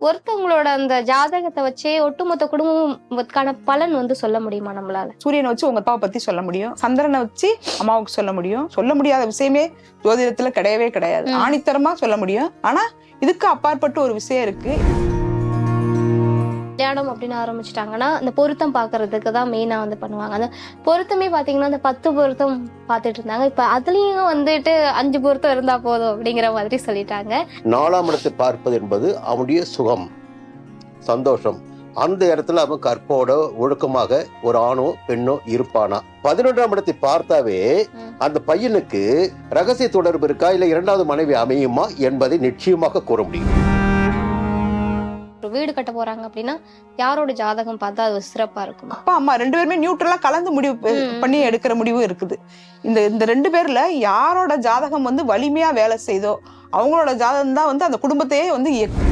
ஒருத்தவங்களோட அந்த ஜாதகத்தை வச்சே ஒட்டுமொத்த குடும்பத்துக்கான பலன் வந்து சொல்ல முடியுமா நம்மளால? சூரியனை வச்சு உங்க அப்பாவை பத்தி சொல்ல முடியும். சந்திரனை வச்சு அம்மாவுக்கு சொல்ல முடியும். சொல்ல முடியாத விஷயமே ஜோதிடத்துல கிடையவே கிடையாது. ஆணித்தரமா சொல்ல முடியும். ஆனா இதுக்கு அப்பாற்பட்டு ஒரு விஷயம் இருக்கு. கல்யாணம் அப்படின்னு ஆரம்பிச்சிட்டாங்கன்னா அந்த பொருத்தம் பார்க்கிறதுக்கு தான் மெயினா வந்து பண்ணுவாங்க. அந்த பொருத்தமே பாத்தீங்கன்னா அந்த பத்து பொருத்தம் பார்த்துட்டு இருந்தாங்க. இப்ப அதுலயும் வந்துட்டு அஞ்சு பொருத்தம் இருந்தா போதும் அப்படிங்கிற மாதிரி சொல்லிட்டாங்க. நாலாம் இடத்தை பார்ப்பது என்பது அவனுடைய சுகம் சந்தோஷம். அந்த இடத்துல அவன் கற்போட ஒழுக்கமாக ஒரு ஆணோ பெண்ணோ இருப்பானா? பதினொன்றாம் இடத்தை பார்த்தாவே. அந்த பையனுக்கு ரகசிய தொடர்பு இருக்கா? இல்ல இரண்டாவது மனைவி அமையுமா? என்பதை நிச்சயமாக கூற முடியும். வீடு கட்ட போறாங்க அப்படின்னா யாரோட ஜாதகம் பார்த்தா அது சிறப்பா இருக்குமா? அப்பா அம்மா ரெண்டு பேருமே நியூட்ரலா கலந்து முடிவு. பண்ணி எடுக்கிற முடிவும் இருக்குது. இந்த இந்த ரெண்டு பேர்ல யாரோட ஜாதகம் வந்து வலிமையா வேலை செய்தோ அவங்களோட ஜாதகம் தான் வந்து அந்த குடும்பத்தையே வந்து இயக்கும்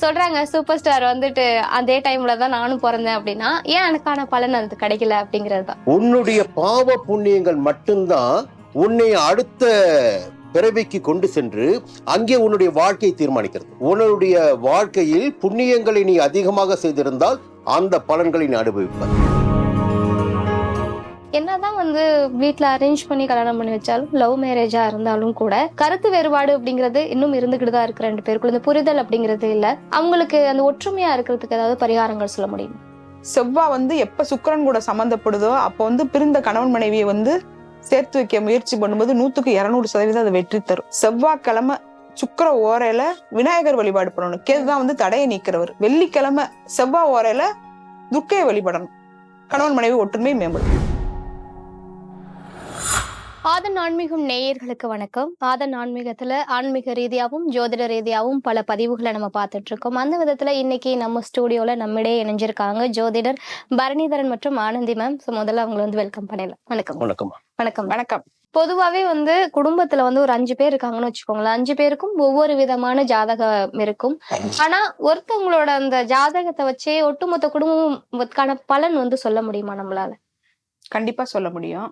சொல்றாங்க சூப்பர் ஸ்டார் வந்துட்டு அதே டைம்ல தான் நானும் பிறந்தேன் அப்படின்னா ஏன் எனக்கான பலன் அது கிடைக்கல அப்படிங்கிறது தான். உன்னுடைய பாவ புண்ணியங்கள் மட்டும்தான் உன்னை அடுத்த பிறவிக்கு கொண்டு சென்று அங்கே உன்னுடைய வாழ்க்கையை தீர்மானிக்கிறது. உன்னுடைய வாழ்க்கையில் புண்ணியங்களை நீ அதிகமாக செய்திருந்தால் அந்த பலன்களை நீ அனுபவிப்பாய். என்னதான் வந்து வீட்ல அரேஞ்ச் பண்ணி கல்யாணம் பண்ணி வச்சாலும் லவ் மேரேஜா இருந்தாலும் கூட கருத்து வேறுபாடு அப்படிங்கிறது இன்னும் இருந்துகிட்டு தான் இருக்கு ரெண்டு பேருக்குள்ள. இந்த புரிதல் அப்படிங்கிறது இல்ல. அவங்களுக்கு அந்த ஒற்றுமையா இருக்கிறதுக்கு ஏதாவது பரிகாரங்கள் சொல்ல முடியும்? செவ்வாய் வந்து எப்ப சுக்கிரன் கூட சம்மந்தப்படுதோ அப்போ வந்து பிரிந்த கணவன் மனைவியை வந்து சேர்த்து வைக்க முயற்சி பண்ணும்போது நூத்துக்கு இருநூறு சதவீதம் அது வெற்றி தரும். செவ்வாய்க்கிழமை சுக்கிர ஓரையில விநாயகர் வழிபாடு பண்ணணும். கேதுதான் வந்து தடையை நீக்கிறவர். வெள்ளிக்கிழமை செவ்வாய் ஓரையில துர்க்கையை வழிபடணும். கணவன் மனைவி ஒற்றுமை மேம்படும் ஆதன் ஆன்மீகம் நேயர்களுக்கு வணக்கம். ஆதன் ஆன்மீகத்துல ஆன்மீக ரீதியாவும் ஜோதிட ரீதியாவும் பல பதிவுகளை நம்ம பார்த்துட்டு இருக்கோம் அந்த விதத்துல இன்னைக்கு நம்ம ஸ்டூடியோல நம்மிடையே இணைஞ்சிருக்காங்க ஜோதிடர் பரணிதரன் மற்றும் ஆனந்தி மேம் ஸோ முதல்ல அவங்களை வந்து வெல்கம் பண்ணலாம் வணக்கம். வணக்கம். வணக்கம். வணக்கம். பொதுவாவே வந்து குடும்பத்துல வந்து ஒரு அஞ்சு பேர் இருக்காங்கன்னு வச்சுக்கோங்களேன். அஞ்சு பேருக்கும் ஒவ்வொரு விதமான ஜாதகம் இருக்கும். ஆனா ஒருத்தவங்களோட அந்த ஜாதகத்தை வச்சே ஒட்டுமொத்த குடும்பத்துக்கான பலன் வந்து சொல்ல முடியுமா நம்மளால? கண்டிப்பா சொல்ல முடியும்.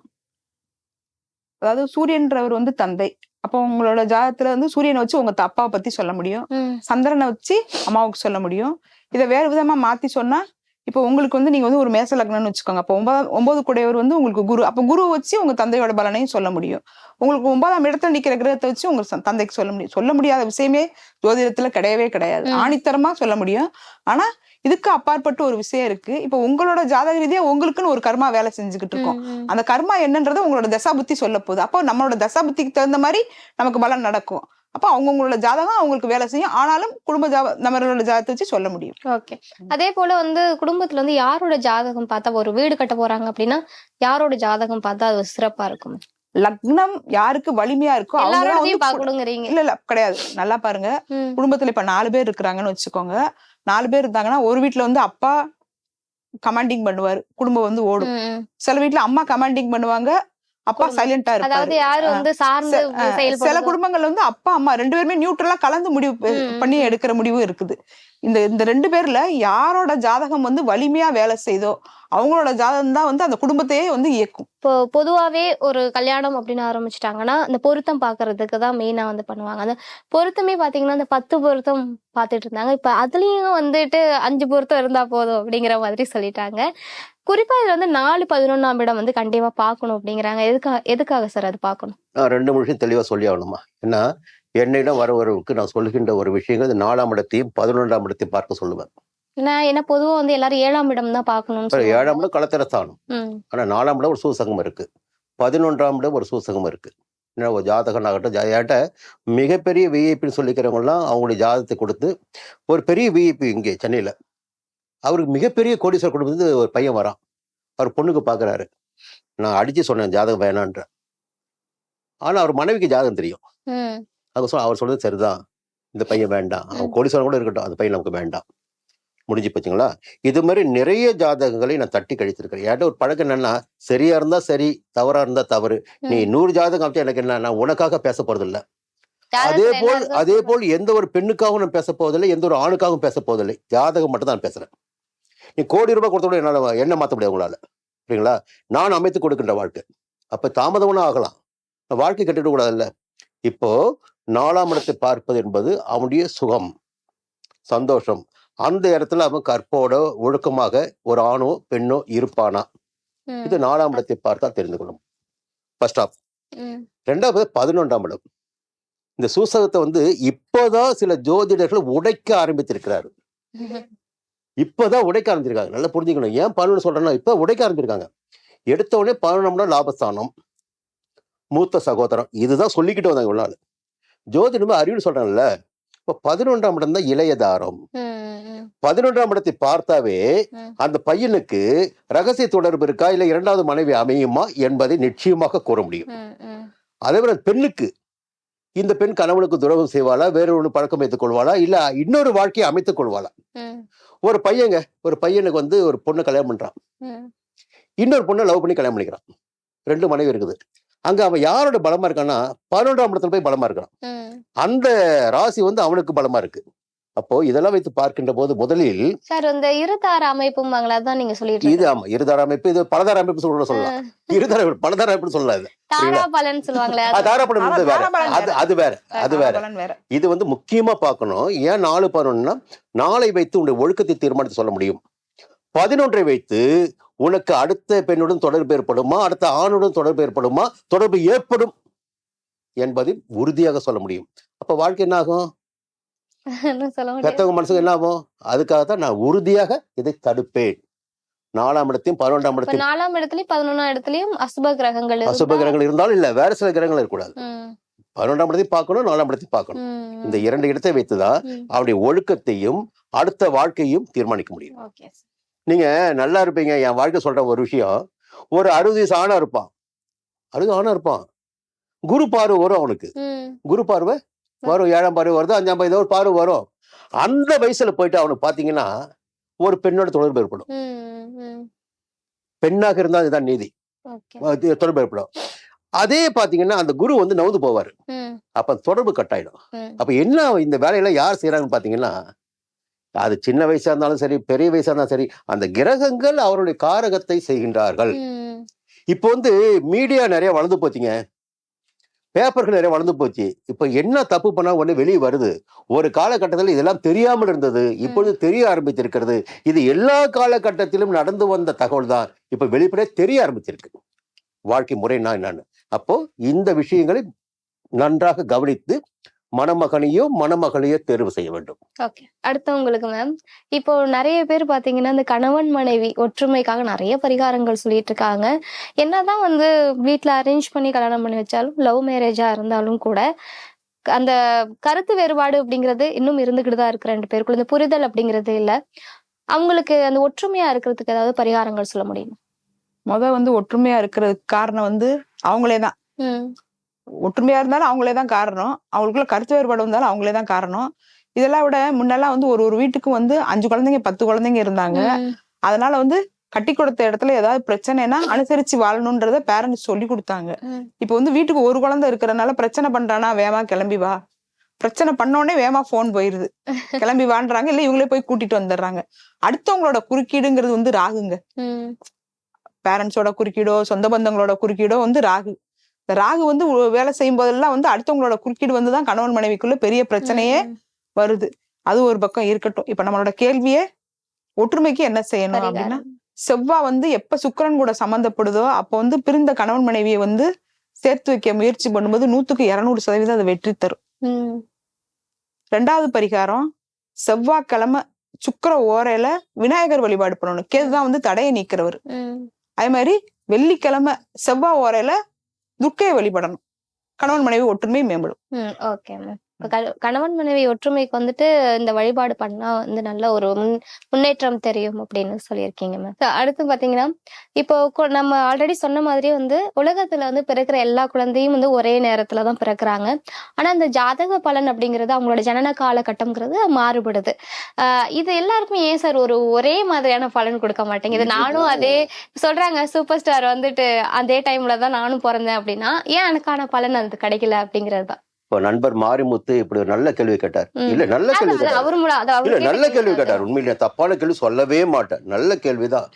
அதாவது சூரியன்றவர் வந்து தந்தை. அப்போ உங்களோட ஜாதகத்துல வந்து சூரியனை வச்சு உங்க அப்பாவை பத்தி சொல்ல முடியும். சந்திரனை வச்சு அம்மாவுக்கு சொல்ல முடியும். இதை வேறு விதமா மாத்தி சொன்னா இப்போ உங்களுக்கு வந்து நீங்க வந்து ஒரு மேச லக்னம்னு வச்சுக்கோங்க. அப்போ ஒன்பதாம் ஒன்பது குடையவர் வந்து உங்களுக்கு குரு. அப்போ குரு வச்சு உங்க தந்தையோட பலனையும் சொல்ல முடியும். உங்களுக்கு ஒன்பதாம் இடத்துல நிக்கிற கிரகத்தை வச்சு உங்க தந்தைக்கு சொல்ல முடியும் சொல்ல முடியாத விஷயமே ஜோதிடத்துல கிடையவே கிடையாது. ஆணித்தரமா சொல்ல முடியும். ஆனா இதுக்கு அப்பாற்பட்டு ஒரு விஷயம் இருக்கு. இப்போ உங்களோட ஜாதக ரீதியா உங்களுக்குன்னு ஒரு கர்மா வேலை செஞ்சுக்கிட்டு இருக்கோம். அந்த கர்மா என்னன்றது உங்களோட தசாபுத்தி சொல்ல போகுது. அப்போ நம்மளோட தசாபுத்திக்கு தகுந்த மாதிரி நமக்கு பலன் நடக்கும். அப்போ அவங்கவுங்களோட ஜாதகம் அவங்களுக்கு வேலை செய்யும். ஆனாலும் குடும்ப ஜாத நம்மளோட ஜாதகத்தை வச்சு சொல்ல முடியும். ஓகே. அதே போல வந்து குடும்பத்துல வந்து யாரோட ஜாதகம் பார்த்தா ஒரு வீடு கட்ட போறாங்க அப்படின்னா யாரோட ஜாதகம் பார்த்தா அது சிறப்பா இருக்கும்? லக்னம் யாருக்கு வலிமையா இருக்கோ அவங்க இல்ல இல்ல கிடையாது. நல்லா பாருங்க. குடும்பத்துல இப்ப நாலு பேர் இருக்கிறாங்கன்னு வச்சுக்கோங்க. நாலு பேர் இருந்தாங்கன்னா ஒரு வீட்ல வந்து அப்பா கமாண்டிங் பண்ணுவாரு. குடும்பம் வந்து ஓடும். சில வீட்ல அம்மா கமாண்டிங் பண்ணுவாங்க. அப்பா. சைலண்டா இருப்பாரு. சில குடும்பங்கள்ல வந்து அப்பா அம்மா ரெண்டு பேருமே நியூட்ரலா கலந்து முடிவு பண்ணி எடுக்கிற முடிவும் இருக்குது. இந்த இந்த ரெண்டு பேர்ல யாரோட ஜாதகம் வந்து வலிமையா வேலை செய்தோ அவங்களோட ஜாதகம் தான் வந்து அந்த குடும்பத்தையே வந்து இயக்கும். இப்போ பொதுவாவே ஒரு கல்யாணம் அப்படின்னு ஆரம்பிச்சிட்டாங்கன்னா அந்த பொருத்தம் பார்க்கிறதுக்கு தான் மெயினா வந்து பண்ணுவாங்க. அந்த பொருத்தமே பாத்தீங்கன்னா அந்த பத்து பொருத்தம் பார்த்துட்டு இருந்தாங்க. இப்ப அதுலயும் வந்துட்டு அஞ்சு பொருத்தம் இருந்தா போதும் அப்படிங்கிற மாதிரி சொல்லிட்டாங்க. குறிப்பா இதுல வந்து நாலு பதினொன்னாம் இடம் வந்து கண்டிப்பா பார்க்கணும் அப்படிங்கிறாங்க. எதுக்காக எதுக்காக சார் அது பார்க்கணும்? ரெண்டு நிமிஷம் தெளிவா சொல்லி ஆகணுமா? ஏன்னா என்னிடம் வரவருக்கு நான் சொல்லுகின்ற ஒரு விஷயங்கள் நாலாம் இடத்தையும் பதினொன்றாம் இடத்தையும் பார்க்க சொல்லுவேன். நான் என்ன பொதுவா வந்து எல்லாரும் ஏழாம் இடம் தான் சொல்லுவாங்க. ஏழாம் இடம் களத்திரஸ்தானம் ம், ஆனா நாலாம் இடம் ஒரு சூசகம் இருக்கு. பதினொன்றாம் இடம் ஒரு சூசகம் இருக்கு. என்ன ஒரு ஜாதகம் ஆகட்டும் ஏட்ட மிகப்பெரிய விஐபின்னு சொல்லிக்கிறவங்கலாம் அவங்களுடைய ஜாதகத்தை கொடுத்து ஒரு பெரிய விஐபி இங்கே சென்னையில. அவருக்கு மிகப்பெரிய கோடீஸ்வரர் குடும்பத்துக்கு ஒரு பையன் வரான். அவர் பொண்ணுக்கு பார்க்கறாரு நான் அடிச்சு சொன்னேன் ஜாதகம் வேணான்ற. ஆனா அவர் மனைவிக்கு ஜாதகம் தெரியும். ம், அவங்க சொல் அவர் சொல்றது சரிதான் இந்த பையன் வேண்டாம். அவன் கோடீஸ்வரன் கூட இருக்கட்டும். அந்த பையன் நமக்கு வேண்டாம். முடிஞ்சு போச்சுங்களா? இது மாதிரி நிறைய ஜாதகங்களை நான் தட்டி கழித்திருக்கிறேன் ஏன்ட்ட ஒரு பழக்கம் என்னன்னா சரியா இருந்தா சரி தவறா இருந்தா தவறு. நீ. நூறு ஜாதகம் காமிச்சா எனக்கு என்ன நான் உனக்காக பேச போறது இல்ல அதே போல் அதே போல் எந்த ஒரு பெண்ணுக்காகவும் நான் பேச போவதில்லை. எந்த ஒரு ஆணுக்காகவும் பேச போவதில்லை. ஜாதகம் மட்டும் தான் பேசுறேன். நீ கோடி ரூபாய் கொடுத்தோட என்னால என்ன மாத்த முடியாது உங்களால? சரிங்களா நான் அமைத்து கொடுக்கின்ற வாழ்க்கை. அப்ப தாமதம்னா ஆகலாம். வாழ்க்கை கட்டிட கூடாதுல்ல இப்போ நாலாம் இடத்தை பார்ப்பது என்பது அவனுடைய சுகம் சந்தோஷம். அந்த இடத்துல அவன் கற்போட ஒழுக்கமாக ஒரு ஆணோ பெண்ணோ இருப்பானா? இது நாலாம் இடத்தை பார்த்தா தெரிந்து கொள்ளும். ஃபர்ஸ்ட் ஆஃப் ரெண்டாவது பதினொன்றாம் இடம். இந்த சூசகத்தை வந்து இப்போதான் சில ஜோதிடர்கள் உடைக்க ஆரம்பித்திருக்கிறாரு இப்போதான் உடைக்க ஆரம்பிச்சிருக்காங்க நல்லா புரிஞ்சுக்கணும். ஏன் பதினொன்று சொல்றேன்னா இப்போ உடைக்க ஆரம்பிச்சிருக்காங்க எடுத்த உடனே பதினொன்றாம் லாபஸ்தானம். மூத்த சகோதரம் இதுதான் சொல்லிக்கிட்டு வந்தாங்க இவ்வளவு நாள். ஜோதிடமே அறிவுன்னு சொல்றாங்கல்ல. இப்போ பதினொன்றாம் இடம் தான் இளையதாரம் பதினொன்றாம் இடத்தை பார்த்தாவே. அந்த பையனுக்கு ரகசிய தொடர்பு இருக்கா? இல்ல இரண்டாவது மனைவி அமையுமா? என்பதை நிச்சயமாக கூற முடியும். அதே போல பெண்ணுக்கு. இந்த பெண் கணவனுக்கு துரோகம் செய்வாளா? வேற ஒன்று பழக்கம் வைத்துக் கொள்வாளா? இல்ல இன்னொரு வாழ்க்கையை அமைத்துக் கொள்வாளா? ஒரு பையங்க ஒரு பையனுக்கு வந்து ஒரு பொண்ணு கல்யாணம் பண்றான். இன்னொரு பொண்ணை லவ் பண்ணி கல்யாணம் பண்ணிக்கிறான். ரெண்டு மனைவி இருக்குது. அங்க அவன் யாரோட பலமா இருக்கான்னா பதினொன்றாம் இடத்துல போய் பலமா இருக்கான். அந்த ராசி வந்து அவனுக்கு பலமா இருக்கு. அப்போ இதெல்லாம் வைத்து பார்க்கின்ற போது முதலில் சார் இந்த இருதார அமைப்புமாங்களா அதான் நீங்க சொல்லிட்டு இது. ஆமா இருதார அமைப்பு இது பலதார அமைப்பு சொல்ல சொல்லலாம். இருதார பலதார அமைப்பு சொல்லலாம் இது. தாரா பலன் சொல்லுவாங்களே வந்து வேற. அது அது வேற அது வேற. பலன் வேற. இது வந்து முக்கியமா பார்க்கணும். ஏன் நாலு பதினொன்னா நாளை வைத்து உன்னுடைய ஒழுக்கத்தை தீர்மானித்து சொல்ல முடியும். பதினொன்றை வைத்து உனக்கு அடுத்த பெண்ணுடன் தொடர்பு ஏற்படுமா அடுத்த ஆணுடன் தொடர்பு ஏற்படுமா தொடர்பு ஏற்படும் என்பதை உறுதியாக சொல்ல முடியும். அப்ப வாழ்க்கை என்ன ஆகும் பெத்தவங்க மனசுக்கு என்ன ஆகும் அதுக்காகத்தான் நான் உறுதியாக இதை தடுப்பேன். நாலாம் இடத்தையும் பதினொன்றாம் இடத்தையும் நாலாம் இடத்துலயும் பதினொன்னாம் இடத்துலயும் அசுப கிரகங்கள் அசுப கிரகங்கள் இருந்தாலும் இல்ல வேற சில கிரகங்கள் இருக்கக்கூடாது. பதினொன்றாம் இடத்தையும் பார்க்கணும் நாலாம் இடத்தையும் பார்க்கணும். இந்த இரண்டு இடத்தை வைத்துதான். அவருடைய ஒழுக்கத்தையும் அடுத்த வாழ்க்கையும் தீர்மானிக்க முடியும். நீங்க நல்லா இருப்பீங்க என் வாழ்க்கை சொல்ற ஒரு விஷயம் ஒரு அறுபது வயசு ஆணா இருப்பான். அறுபது ஆணா இருப்பான். குரு பார்வை வரும் அவனுக்கு. குரு பார்வை வரும். ஏழாம் பார்வை வருது அஞ்சாம் பார்வை ஒரு பார்வை வரும். அந்த வயசுல போயிட்டு அவனுக்கு பாத்தீங்கன்னா ஒரு பெண்ணோட தொடர்பு ஏற்படும். பெண்ணாக இருந்தா இதுதான் நீதி. தொடர்பு ஏற்படும். அதே பாத்தீங்கன்னா அந்த குரு வந்து நவுந்து போவாரு. அப்ப தொடர்பு கட்டாயிடும். அப்ப என்ன இந்த வேலையெல்லாம் யார் செய்யறாங்கன்னு பாத்தீங்கன்னா அது சின்ன வயசா இருந்தாலும் சரி பெரிய வயசா இருந்தாலும் சரி அந்த கிரகங்கள் அவருடைய காரகத்தை செய்கின்றார்கள். இப்போ வந்து மீடியா நிறைய வளர்ந்து போச்சுங்க. பேப்பர்கள் நிறைய வளர்ந்து போச்சு. இப்போ என்ன தப்பு பண்ணா உடனே வெளியே வருது. ஒரு காலகட்டத்தில் இதெல்லாம் தெரியாமல் இருந்தது. இப்பொழுது தெரிய ஆரம்பித்திருக்கிறது. இது எல்லா காலகட்டத்திலும் நடந்து வந்த தகவல் தான். இப்போ வெளிப்படையா தெரிய ஆரம்பிச்சிருக்கு. வாழ்க்கை முறைனா என்னன்னு. அப்போ இந்த விஷயங்களை நன்றாக கவனித்து மணமகனையோ மணமகளையோ தேர்வு செய்ய வேண்டும். ஓகே அடுத்து உங்களுக்கு மேம் இப்போ நிறைய பேர் பாத்தீங்கன்னா இந்த கணவன் மனைவி ஒற்றுமைக்காக நிறைய பரிகாரங்கள் சொல்லிட்டு இருக்காங்க. என்னதான் வந்து வீட்ல அரேஞ்ச் பண்ணி கல்யாணம் பண்ணி வச்சாலும் லவ் மேரேஜா இருந்தாலும் கூட அந்த கருத்து வேறுபாடு அப்படிங்கிறது இன்னும் இருந்துகிட்டு தான் இருக்கு ரெண்டு பேருக்குள்ள. இந்த புரிதல் அப்படிங்கிறது இல்ல. அவங்களுக்கு அந்த ஒற்றுமையா இருக்கிறதுக்கு ஏதாவது பரிகாரங்கள் சொல்ல முடியுமா? முத வந்து ஒற்றுமையா இருக்கிறதுக்கு காரணம் வந்து அவங்களே தான் ம், ஒற்றுமையா இருந்தாலும் அவங்களே தான் காரணம். அவங்களுக்குள்ள கருத்து வேறுபாடு வந்தாலும் அவங்களே தான் காரணம். இதெல்லாம் விட முன்னெல்லாம் வந்து ஒரு ஒரு வீட்டுக்கு வந்து அஞ்சு குழந்தைங்க பத்து குழந்தைங்க இருந்தாங்க. அதனால வந்து கட்டி கொடுத்த இடத்துல ஏதாவது பிரச்சனைனா அனுசரிச்சு வாழணுன்றத பேரண்ட்ஸ் சொல்லி கொடுத்தாங்க. இப்போ வந்து வீட்டுக்கு ஒரு குழந்தை இருக்கிறனால பிரச்சனை பண்றானா வேமா கிளம்பி வா. பிரச்சனை பண்ண உடனே வேமா போன் போயிருது. கிளம்பி வான்றாங்க இல்ல இவங்களே போய் கூட்டிட்டு வந்துடுறாங்க. அடுத்தவங்களோட குறுக்கீடுங்கிறது வந்து ராகுங்க. பேரண்ட்ஸோட குறுக்கீடோ சொந்த பந்தங்களோட குறுக்கீடோ வந்து ராகு. இந்த ராகு வந்து வேலை செய்யும் போதெல்லாம் வந்து அடுத்தவங்களோட குறுக்கீடு வந்து தான் கணவன் மனைவிக்குள்ள பெரிய பிரச்சனையே வருது. அது ஒரு பக்கம் இருக்கட்டும். இப்ப நம்மளோட கேள்வியே ஒற்றுமைக்கு என்ன செய்யணும் அப்படின்னா. செவ்வாய் வந்து எப்ப சுக்கிரன் கூட சம்மந்தப்படுதோ அப்போ வந்து பிரிந்த கணவன் மனைவியை வந்து சேர்த்து வைக்க முயற்சி பண்ணும்போது நூத்துக்கு இருநூறு சதவீதம் அது வெற்றி தரும். ரெண்டாவது பரிகாரம் செவ்வாய்க்கிழமை சுக்கிர ஓரையில விநாயகர் வழிபாடு பண்ணணும். கேதுதான் வந்து தடையை நீக்கிறவர். அதே மாதிரி வெள்ளிக்கிழமை செவ்வாய் ஓரையில துர்க்கையை வழிபடணும். கணவன் மனைவி ஒற்றுமை மேம்படும். Okay ma'am. கணவன் மனைவி ஒற்றுமைக்கு வந்துட்டு இந்த வழிபாடு பண்ணா வந்து நல்ல ஒரு முன் முன்னேற்றம் தெரியும் அப்படின்னு சொல்லியிருக்கீங்க மேம் அடுத்து பாத்தீங்கன்னா இப்போ நம்ம ஆல்ரெடி சொன்ன மாதிரி வந்து உலகத்துல வந்து பிறக்கிற எல்லா குழந்தையும் வந்து ஒரே நேரத்துல தான் பிறக்குறாங்க. ஆனா இந்த ஜாதக பலன் அப்படிங்கிறது அவங்களோட ஜனன காலகட்டம்ங்கிறது மாறுபடுது. ஆஹ் இது எல்லாருக்குமே ஏன் சார் ஒரு ஒரே மாதிரியான பலன் கொடுக்க மாட்டேங்குது? நானும் அதே சொல்றாங்க சூப்பர் ஸ்டார் வந்துட்டு அதே டைம்ல தான் நானும் பிறந்தேன் அப்படின்னா ஏன் எனக்கான பலன் அது கிடைக்கல அப்படிங்கிறது தான். இப்ப நண்பர் மாரிமுத்து இப்படி ஒரு நல்ல கேள்வி கேட்டார். இல்ல நல்ல கேள்வி இல்ல நல்ல கேள்வி கேட்டார். உண்மையிலே தப்பான கேள்வி சொல்லவே மாட்டேன் நல்ல கேள்விதான்.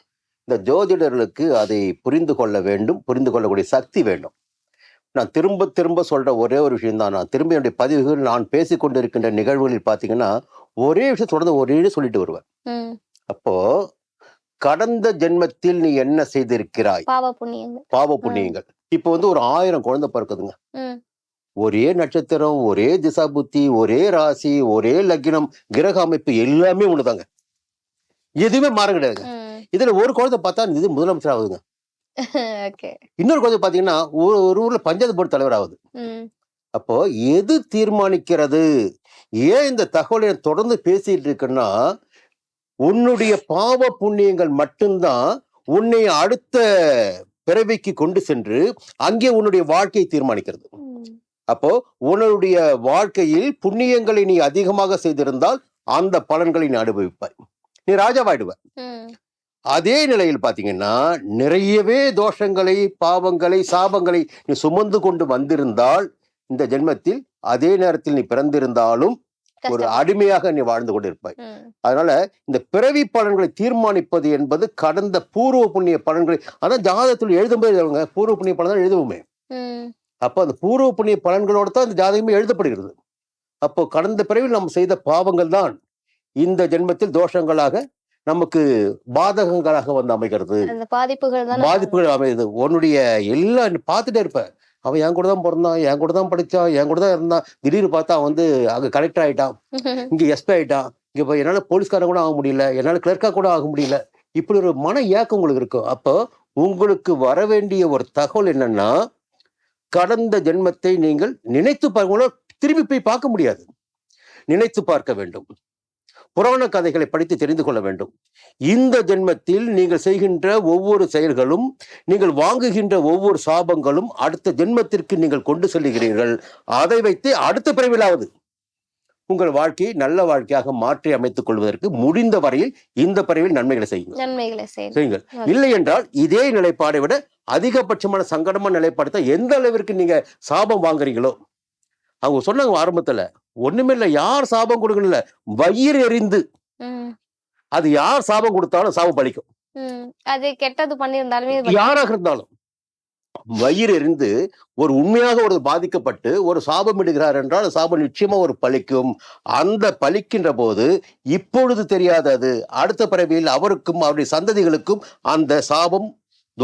இந்த ஜோதிடர்களுக்கு அதை புரிந்து கொள்ள வேண்டும் புரிந்து கொள்ளக்கூடிய சக்தி வேண்டும். நான் திரும்ப திரும்ப சொல்ற ஒரே ஒரு விஷயம் தான் நான் திரும்ப என்னுடைய பதிவுகள் நான் பேசிக் கொண்டிருக்கின்ற நிகழ்வுகளில் பாத்தீங்கன்னா ஒரே விஷயம் தொடர்ந்து ஒரே சொல்லிட்டு வருவேன். அப்போ கடந்த ஜென்மத்தில் நீ என்ன செய்திருக்கிறாய்? பாவ புண்ணியங்கள். பாவ புண்ணியங்கள். இப்போ வந்து ஒரு ஆயிரம் குழந்தை பிறக்குதுங்க. ஒரே நட்சத்திரம் ஒரே திசா புத்தி ஒரே ராசி ஒரே லக்னம் கிரக அமைப்பு எல்லாமே ஒண்ணுதாங்க எதுவுமே மாற கிடையாதுங்க. இதுல ஒரு குழந்தை பார்த்தா இது முதலமைச்சர் ஆகுதுங்க இன்னொரு குழந்தை பாத்தீங்கன்னா ஒரு ஒரு ஊர்ல பஞ்சாயத்து போர்டு தலைவர் ஆகுது. அப்போ எது தீர்மானிக்கிறது ஏன் இந்த தகவலை தொடர்ந்து பேசிட்டு இருக்கேன்னா உன்னுடைய பாவ புண்ணியங்கள் மட்டும்தான் உன்னை அடுத்த பிறவிக்கு கொண்டு சென்று அங்கே உன்னுடைய வாழ்க்கையை தீர்மானிக்கிறது. அப்போ உன்னுடைய வாழ்க்கையில் புண்ணியங்களை நீ அதிகமாக செய்திருந்தால் அந்த பலன்களை நீ அனுபவிப்பாய் நீ ராஜாவாயிடுவ. அதே நிலையில் பாத்தீங்கன்னா நிறையவே தோஷங்களை பாவங்களை சாபங்களை நீ சுமந்து கொண்டு வந்திருந்தால் இந்த ஜென்மத்தில் அதே நேரத்தில் நீ பிறந்திருந்தாலும் ஒரு. அடிமையாக நீ வாழ்ந்து கொண்டிருப்பாய். அதனால இந்த பிறவி பலன்களை தீர்மானிப்பது என்பது கடந்த பூர்வ புண்ணிய பலன்களை அதான் ஜாதகத்தில் எழுதும்போது எழுதுவாங்க பூர்வ புண்ணிய பலன் தான் எழுதுவோமே. அப்போ அந்த பூர்வ புண்ணிய பலன்களோடு தான் இந்த ஜாதகமே எழுதப்படுகிறது. அப்போ கடந்த பிறவில் நம்ம செய்த பாவங்கள் தான் இந்த ஜென்மத்தில் தோஷங்களாக நமக்கு பாதகங்களாக வந்து அமைகிறது. பாதிப்புகள் அமையுது உன்னுடைய எல்லாம் நீ பார்த்துட்டே இருப்ப. அவன் என் கூட தான் பிறந்தான் என் கூட தான் படிச்சான் என் கூட தான் இருந்தான். திடீர்னு பார்த்தா வந்து அங்க கலெக்டர் ஆயிட்டான். இங்க எஸ்பி ஆயிட்டான். இங்க இப்போ என்னால போலீஸ்காரன் கூட ஆக முடியல என்னால கிளர்க்கா கூட ஆக முடியல. இப்படி ஒரு மன ஏக்கம் உங்களுக்கு இருக்கும். அப்போ உங்களுக்கு வர வேண்டிய ஒரு தகவல் என்னன்னா கடந்த ஜென்மத்தை நீங்கள் நினைத்து பார்க்க திரும்பி போய் பார்க்க முடியாது. நினைத்து பார்க்க வேண்டும். புராண கதைகளை படித்து தெரிந்து கொள்ள வேண்டும். இந்த ஜென்மத்தில் நீங்கள் செய்கின்ற ஒவ்வொரு செயல்களும் நீங்கள் வாங்குகின்ற ஒவ்வொரு சாபங்களும் அடுத்த ஜென்மத்திற்கு நீங்கள் கொண்டு செல்லுகிறீர்கள். அதை வைத்து அடுத்த பிறவிலாவது. உங்கள் வாழ்க்கையை நல்ல வாழ்க்கையாக மாற்றி அமைத்துக் கொள்வதற்கு முடிந்த வரையில் இந்த பிறவில் நன்மைகளை செய்யுங்கள். நன்மைகளை செய்யும் செய்யுங்கள். இல்லை என்றால் இதே நிலைப்பாடை விட அதிகபட்சமான சங்கடமான நிலைப்பாடு தான் எந்த அளவிற்கு நீங்க சாபம் வாங்குறீங்களோ அவங்க சொன்னாங்க ஆரம்பத்துல ஒண்ணுமில்ல யார் சாபம் கொடுக்கணும்ல வயிறு எறிந்து ம். அது யார் சாபம் கொடுத்தாலும் சாபம் பலிக்கும். ம். அது கெட்டது பண்ணியிருந்தாலுமே யாராக இருந்தாலும். வயிறு இருந்து ஒரு உண்மையாக ஒரு பாதிக்கப்பட்டு ஒரு சாபம் இடுகிறார் என்றால் சாபம் நிச்சயமா ஒரு பலிக்கும் அந்த பலிக்கின்ற போது இப்பொழுது தெரியாதது அடுத்த பிறவியில் அவருக்கும் அவருடைய சந்ததிகளுக்கும் அந்த சாபம்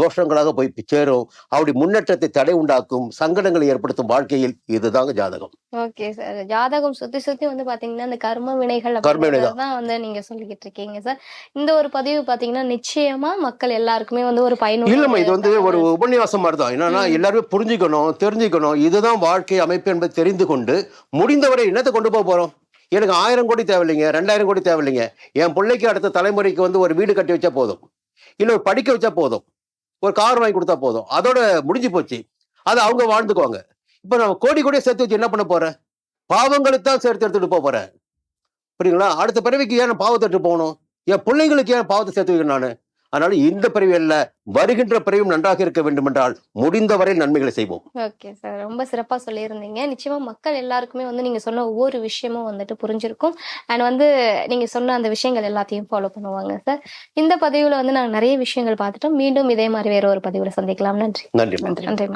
தோஷங்களாக போய் சேரும். அவருடைய முன்னேற்றத்தை தடை உண்டாக்கும் சங்கடங்களை ஏற்படுத்தும் வாழ்க்கையில் இதுதாங்க ஜாதகம். Okay sir. ஜாதகம் சுத்தி சுத்தி வந்து பாத்தீங்கன்னா இந்த கர்ம வினைகள் கர்ம. தான். வந்து நீங்க சொல்லிக்கிட்டு இருக்கீங்க சார். இந்த ஒரு பதிவு பாத்தீங்கன்னா நிச்சயமா மக்கள் எல்லாருக்குமே வந்து ஒரு பயனுள்ள இல்லம்மா இது வந்து ஒரு. உபன்யாசம் மாதிரி தான் என்னன்னா. எல்லாருமே புரிஞ்சுக்கணும் தெரிஞ்சுக்கணும். இதுதான் வாழ்க்கை அமைப்பு என்பதை தெரிந்து கொண்டு முடிந்தவரை என்னத்தை கொண்டு போக போறோம்? எனக்கு ஆயிரம் கோடி தேவையில்லைங்க ரெண்டாயிரம் கோடி தேவையில்லைங்க. என் பிள்ளைக்கு அடுத்த தலைமுறைக்கு வந்து ஒரு வீடு கட்டி வச்சா போதும். இல்ல படிக்க வச்சா போதும். ஒரு கார் வாங்கி கொடுத்தா போதும். அதோட முடிஞ்சு போச்சு. அது அவங்க வாழ்ந்துக்குவாங்க. இப்போ நான் கோடி கோடியா சேர்த்து வச்சு என்ன பண்ண போறேன் பாவங்களுக்கு தான் சேர்த்து எடுத்துட்டு போக போறேன் புரியுங்களா அடுத்த பிறவிக்கு ஏன் பாவத்தை எடுத்து போகணும்? என் பிள்ளைங்களுக்கு ஏன் பாவத்தை சேர்த்து வைக்கணும் நான்? அதனால இந்த பிறவி அல்ல வருகின்ற பிறவியும் நன்றாக இருக்க வேண்டும் என்றால் முடிந்தவரை நன்மைகளை செய்வோம். ஓகே சார் ரொம்ப சிறப்பா சொல்லியிருந்தீங்க. நிச்சயமா மக்கள் எல்லாருக்குமே வந்து நீங்க சொன்ன ஒவ்வொரு விஷயமும் வந்துட்டு புரிஞ்சிருக்கும். அண்ட் வந்து நீங்க சொன்ன அந்த விஷயங்கள் எல்லாத்தையும் ஃபாலோ பண்ணுவாங்க சார் இந்த பதிவுல வந்து நாங்க நிறைய விஷயங்கள் பார்த்துட்டோம். மீண்டும் இதே மாதிரி வேற ஒரு பதிவுல சந்திக்கலாம். நன்றி. நன்றி நன்றி